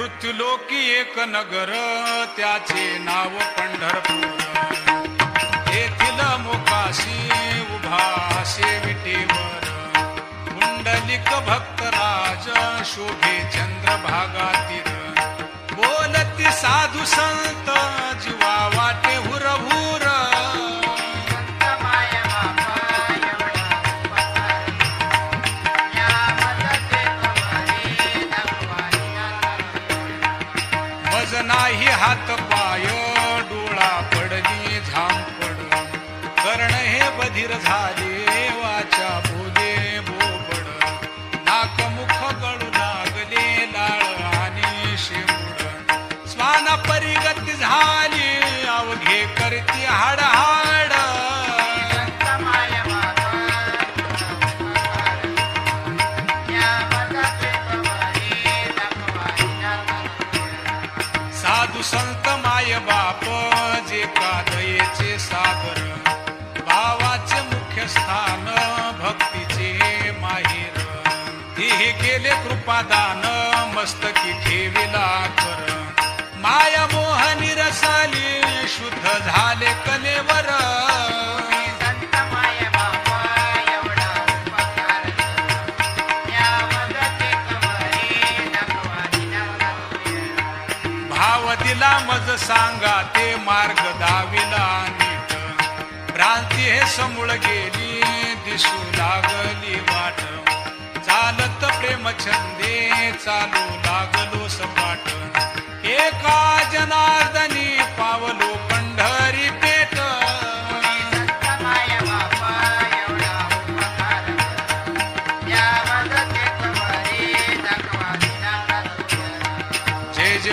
मृत्युलोकी एक नगर त्याचे नाव पंढरपूर. येथील मुकाशी उभा असे विटेवर. कुंडलिक भक्तराज शोभे चंद्रभागातील. बोलती साधू संत नाही हात पाय डोळा पडली झांपड कर्ण हे बधीर झाले वाचा बोले बोबड. नाक मुख गळू लागले लाळ आणि शिवड स्वाना परिगती झाली अवघे करती हाडा संत माय बाप जे कादयेचे सागर भावाचे मुख्य स्थान भक्तीचे माहेर. हे गेले कृपादान मस्तकी ठेविला भाव मज सांगा ते मार्ग दाविला नीट. भ्रांती हे समूळ गेली दिसू लागली वाट. चालत प्रेम छंदे चालू लागलो सपाट. एका जनार्दनी पावलो पंढरी पेट. जय जय